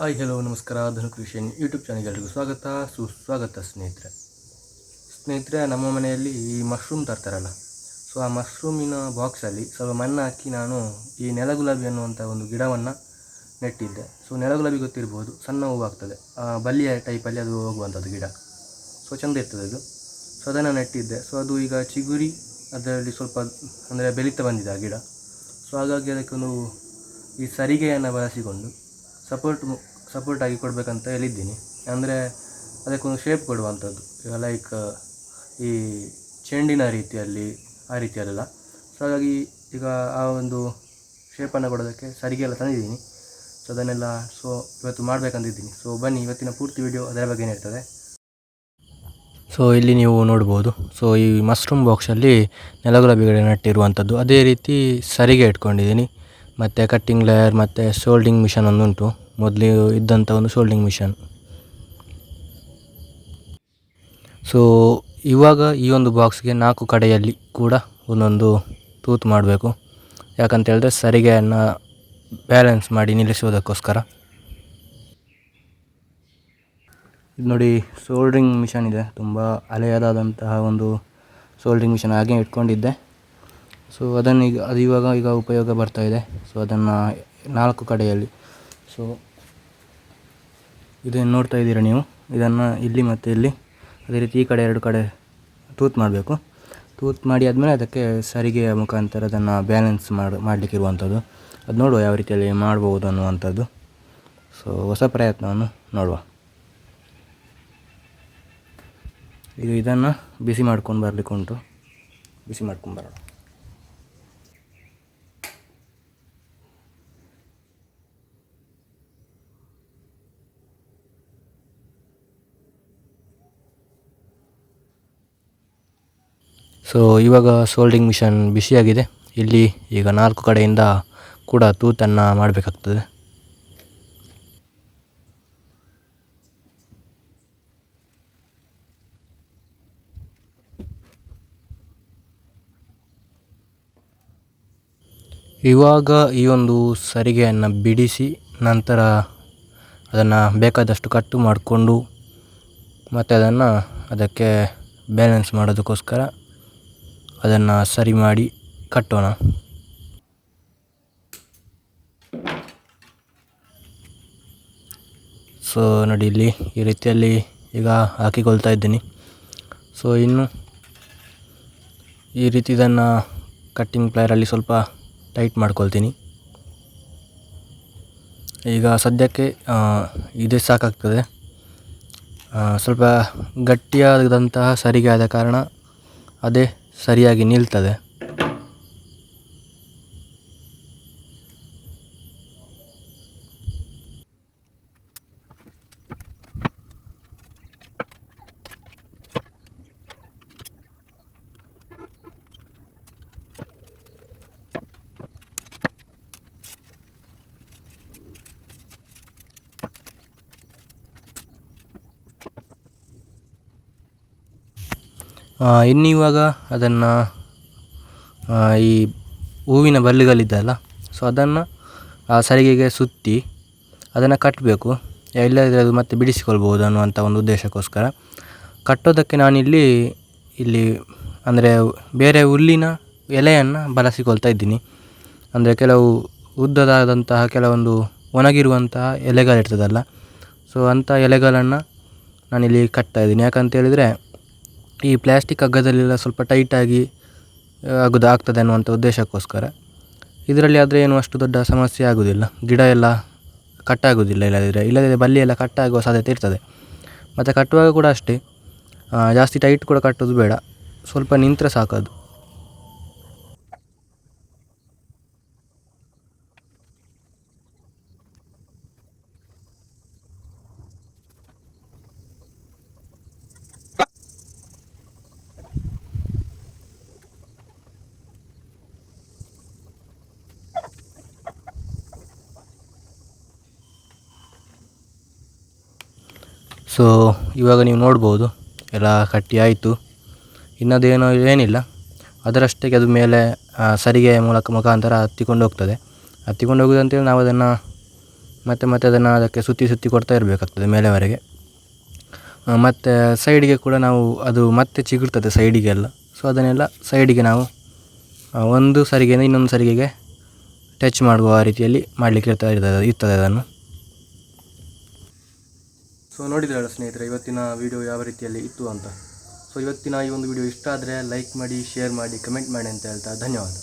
Hi hello ನಮಸ್ಕಾರ. ಧನು Krishan YouTube ಚಾನಲ್ಗೆ ಎಲ್ರಿಗೂ ಸ್ವಾಗತ. ಸುಸ್ವಾಗತ ಸ್ನೇಹಿತರೆ. ಸ್ನೇಹಿತರೆ, ನಮ್ಮ ಮನೆಯಲ್ಲಿ ಈ ಮಶ್ರೂಮ್ ತರ್ತಾರಲ್ಲ, ಸೊ ಆ ಮಶ್ರೂಮಿನ ಬಾಕ್ಸಲ್ಲಿ ಸ್ವಲ್ಪ ಮಣ್ಣು ಹಾಕಿ ನಾನು ಈ ನೆಲಗುಲಾಬಿ ಅನ್ನುವಂಥ ಒಂದು ಗಿಡವನ್ನು ನೆಟ್ಟಿದ್ದೆ. ಸೊ ನೆಲಗುಲಾಬಿ ಗೊತ್ತಿರ್ಬೋದು, ಸಣ್ಣ ಹೂವಾಗ್ತದೆ. ಆ ಬಲ್ಲಿಯ ಟೈಪಲ್ಲಿ ಅದು ಹೋಗುವಂಥದ್ದು ಗಿಡ. ಸೊ ಚೆಂದ ಇರ್ತದೆ ಅದು. ಸೊ ಅದನ್ನು ನೆಟ್ಟಿದ್ದೆ. ಸೊ ಅದು ಈಗ ಚಿಗುರಿ, ಅದರಲ್ಲಿ ಸ್ವಲ್ಪ ಅಂದರೆ ಬೆಳೀತಾ ಬಂದಿದೆ ಆ ಗಿಡ. ಸೊ ಹಾಗಾಗಿ ಅದಕ್ಕೊಂದು ಈ ಸರಿಗೆಯನ್ನು ಬಳಸಿಕೊಂಡು ಸಪೋರ್ಟ್ ಸಪೋರ್ಟ್ ಆಗಿ ಕೊಡಬೇಕಂತ ಹೇಳಿದ್ದೀನಿ. ಅಂದರೆ ಅದಕ್ಕೊಂದು ಶೇಪ್ ಕೊಡುವಂಥದ್ದು. ಈಗ ಲೈಕ್ ಈ ಚೆಂಡಿನ ರೀತಿಯಲ್ಲಿ ಆ ರೀತಿಯಲ್ಲೆಲ್ಲ. ಸೊ ಹಾಗಾಗಿ ಈಗ ಆ ಒಂದು ಶೇಪನ್ನು ಕೊಡೋದಕ್ಕೆ ಸರಿಗೆ ಎಲ್ಲ ತಂದಿದ್ದೀನಿ. ಸೊ ಅದನ್ನೆಲ್ಲ ಸೊ ಇವತ್ತು ಮಾಡಬೇಕಂತಿದ್ದೀನಿ. ಸೊ ಬನ್ನಿ, ಇವತ್ತಿನ ಪೂರ್ತಿ ವಿಡಿಯೋ ಅದರ ಬಗ್ಗೆ ಏನಿರ್ತದೆ ಸೊ ಇಲ್ಲಿ ನೀವು ನೋಡ್ಬೋದು. ಸೊ ಈ ಮಶ್ರೂಮ್ ಬಾಕ್ಸಲ್ಲಿ ನೆಲಗುಲಾಬಿಗಳು ನೆಟ್ಟಿರುವಂಥದ್ದು. ಅದೇ ರೀತಿ ಸರಿಗೆ ಇಟ್ಕೊಂಡಿದ್ದೀನಿ. ಮತ್ತು ಕಟ್ಟಿಂಗ್ ಲೇಯರ್ ಮತ್ತು ಸೋಲ್ಡಿಂಗ್ ಮಿಷನ್ ಒಂದು ಉಂಟು ಮೊದಲು ಇದ್ದಂಥ ಒಂದು ಶೋಲ್ಡಿಂಗ್ ಮಿಷನ್ ಸೊ ಇವಾಗ ಈ ಒಂದು ಬಾಕ್ಸ್ಗೆ ನಾಲ್ಕು ಕಡೆಯಲ್ಲಿ ಕೂಡ ಒಂದೊಂದು ತೂತ್ ಮಾಡಬೇಕು. ಯಾಕಂತ ಹೇಳಿದ್ರೆ ಸರಿಗೆಯನ್ನು ಬ್ಯಾಲೆನ್ಸ್ ಮಾಡಿ ನಿಲ್ಲಿಸೋದಕ್ಕೋಸ್ಕರ ಇದು ನೋಡಿ ಸೋಲ್ಡ್ರಿಂಗ್ ಮಿಷನ್ ಇದೆ. ತುಂಬ ಹಳೆಯದಾದಂತಹ ಒಂದು ಸೋಲ್ಡ್ರಿಂಗ್ ಮಿಷನ್ ಹಾಗೆ ಇಟ್ಕೊಂಡಿದ್ದೆ. ಸೊ ಅದನ್ನು ಈಗ, ಅದು ಇವಾಗ ಈಗ ಉಪಯೋಗ ಬರ್ತಾ ಇದೆ. ಸೊ ಅದನ್ನು ನಾಲ್ಕು ಕಡೆಯಲ್ಲಿ. ಸೊ ಇದನ್ನು ನೋಡ್ತಾ ಇದ್ದೀರಾ ನೀವು? ಇದನ್ನು ಇಲ್ಲಿ ಮತ್ತು ಇಲ್ಲಿ. ಅದೇ ರೀತಿ ಈ ಕಡೆ ಎರಡು ಕಡೆ ತೂತ್ ಮಾಡಬೇಕು. ತೂತ್ ಮಾಡಿ ಆದಮೇಲೆ ಅದಕ್ಕೆ ಸರಿಗೆಯ ಮುಖಾಂತರ ಅದನ್ನು ಬ್ಯಾಲೆನ್ಸ್ ಮಾಡಿ, ಮಾಡಲಿಕ್ಕಿರುವಂಥದ್ದು. ಅದು ನೋಡುವ ಯಾವ ರೀತಿಯಲ್ಲಿ ಮಾಡ್ಬೋದು ಅನ್ನುವಂಥದ್ದು. ಸೊ ಹೊಸ ಪ್ರಯತ್ನವನ್ನು ನೋಡುವ. ಈಗ ಇದನ್ನು ಬಿಸಿ ಮಾಡ್ಕೊಂಡು ಬರಲಿಕ್ಕೆ ಉಂಟು ಬಿಸಿ ಮಾಡ್ಕೊಂಡು ಬರೋಣ. ಸೊ ಇವಾಗ ಸೋಲ್ಡಿಂಗ್ ಮಿಷನ್ ಬಿಸಿಯಾಗಿದೆ ಇಲ್ಲಿ ಈಗ ನಾಲ್ಕು ಕಡೆಯಿಂದ ಕೂಡ ತೂತನ್ನು ಮಾಡಬೇಕಾಗ್ತದೆ. ಇವಾಗ ಈ ಒಂದು ಸರಿಗೆಯನ್ನು ಬಿಡಿಸಿ ನಂತರ ಅದನ್ನು ಬೇಕಾದಷ್ಟು ಕಟ್ಟು ಮಾಡಿಕೊಂಡು ಮತ್ತು ಅದನ್ನು ಅದಕ್ಕೆ ಬ್ಯಾಲೆನ್ಸ್ ಮಾಡೋದಕ್ಕೋಸ್ಕರ ಅದನ್ನು ಸರಿ ಮಾಡಿ ಕಟ್ಟೋಣ. ಸೊ ನೋಡಿ ಇಲ್ಲಿ ಈ ರೀತಿಯಲ್ಲಿ ಈಗ ಹಾಕಿಕೊಳ್ತಾ ಇದ್ದೀನಿ. ಸೊ ಇನ್ನು ಈ ರೀತಿ ಇದನ್ನು ಕಟ್ಟಿಂಗ್ ಪ್ಲೇಯರಲ್ಲಿ ಸ್ವಲ್ಪ ಟೈಟ್ ಮಾಡ್ಕೊಳ್ತೀನಿ. ಈಗ ಸದ್ಯಕ್ಕೆ ಇದೇ ಸಾಕಾಗ್ತದೆ. ಸ್ವಲ್ಪ ಗಟ್ಟಿಯಾದಂತಹ ಸರಿಗೆ ಆದ ಕಾರಣ ಅದೇ ಸರಿಯಾಗಿ ನಿಲ್ತದೆ. ಇನ್ನು ಇವಾಗ ಅದನ್ನು ಈ ಹೂವಿನ ಬಳ್ಳಿಗಳಿದ್ದಲ್ಲ ಸೊ ಅದನ್ನು ಆ ಸರಿಗೆಗೆ ಸುತ್ತಿ ಅದನ್ನು ಕಟ್ಟಬೇಕು ಇಲ್ಲದಿದ್ದರೆ ಅದು ಮತ್ತೆ ಬಿಡಿಸಿಕೊಳ್ಬೋದು ಅನ್ನುವಂಥ ಒಂದು ಉದ್ದೇಶಕ್ಕೋಸ್ಕರ. ಕಟ್ಟೋದಕ್ಕೆ ನಾನಿಲ್ಲಿ, ಇಲ್ಲಿ ಅಂದರೆ ಬೇರೆ ಹುಲ್ಲಿನ ಎಲೆಯನ್ನು ಬಳಸಿಕೊಳ್ತಾ ಇದ್ದೀನಿ. ಅಂದರೆ ಕೆಲವು ಉದ್ದದಾದಂತಹ ಕೆಲವೊಂದು ಒಣಗಿರುವಂತಹ ಎಲೆಗಳಿರ್ತದಲ್ಲ ಸೊ ಅಂಥ ಎಲೆಗಳನ್ನು ನಾನಿಲ್ಲಿ ಕಟ್ತಾ ಇದ್ದೀನಿ. ಯಾಕಂತ ಈ ಪ್ಲ್ಯಾಸ್ಟಿಕ್ ಹಗ್ಗದಲ್ಲೆಲ್ಲ ಸ್ವಲ್ಪ ಟೈಟಾಗಿ ಆಗೋದು ಆಗ್ತದೆ ಅನ್ನುವಂಥ ಉದ್ದೇಶಕ್ಕೋಸ್ಕರ. ಇದರಲ್ಲಿ ಆದರೆ ಏನು ಅಷ್ಟು ದೊಡ್ಡ ಸಮಸ್ಯೆ ಆಗೋದಿಲ್ಲ. ಗಿಡ ಎಲ್ಲ ಕಟ್ಟಾಗೋದಿಲ್ಲ ಇಲ್ಲದಿದ್ದರೆ ಇಲ್ಲದಿದ್ದರೆ ಬಲ್ಲಿ ಎಲ್ಲ ಕಟ್ಟಾಗುವ ಸಾಧ್ಯತೆ ಇರ್ತದೆ. ಮತ್ತು ಕಟ್ಟುವಾಗ ಕೂಡ ಅಷ್ಟೇ. ಜಾಸ್ತಿ ಟೈಟ್ ಕೂಡ ಕಟ್ಟೋದು ಬೇಡ. ಸ್ವಲ್ಪ ನಿಂತರೆ ಸಾಕದು. ಸೊ ಇವಾಗ ನೀವು ನೋಡ್ಬೋದು, ಎಲ್ಲ ಕಟ್ಟಿ ಆಯಿತು. ಇನ್ನದೇನೋ ಏನಿಲ್ಲ. ಅದರಷ್ಟಕ್ಕೆ ಅದು ಮೇಲೆ ಸರಿಗೆ ಮೂಲಕ ಮುಖಾಂತರ ಹತ್ತಿಕೊಂಡು ಹೋಗ್ತದೆ. ಹತ್ತಿಕೊಂಡು ಹೋಗುದಂತೇಳಿ ನಾವು ಅದನ್ನು ಮತ್ತೆ ಮತ್ತೆ ಅದನ್ನು ಅದಕ್ಕೆ ಸುತ್ತಿ ಸುತ್ತಿ ಕೊಡ್ತಾ ಇರಬೇಕಾಗ್ತದೆ ಮೇಲೆವರೆಗೆ. ಮತ್ತು ಸೈಡಿಗೆ ಕೂಡ ನಾವು ಅದು ಮತ್ತೆ ಚಿಗುರ್ತದೆ ಸೈಡಿಗೆಲ್ಲ ಸೊ ಅದನ್ನೆಲ್ಲ ಸೈಡಿಗೆ ನಾವು ಒಂದು ಸರಿಗೆಯಿಂದ ಇನ್ನೊಂದು ಸರಿಗೆಗೆ ಟಚ್ ಮಾಡುವ ರೀತಿಯಲ್ಲಿ ಮಾಡಲಿಕ್ಕೆ ಇರ್ತಾ ಇರ್ತದೆ ಇರ್ತದೆ ಅದನ್ನು. ಸೊ ನೋಡಿದ್ರಲ್ಲ ಸ್ನೇಹಿತರೆ, ಇವತ್ತಿನ ವಿಡಿಯೋ ಯಾವ ರೀತಿಯಲ್ಲಿ ಇತ್ತು ಅಂತ? ಸೊ ಇವತ್ತಿನ ಈ ಒಂದು ವಿಡಿಯೋ ಇಷ್ಟ ಆದರೆ ಲೈಕ್ ಮಾಡಿ ಶೇರ್ ಮಾಡಿ ಕಮೆಂಟ್ ಮಾಡಿ ಅಂತ ಹೇಳ್ತಾ ಧನ್ಯವಾದ.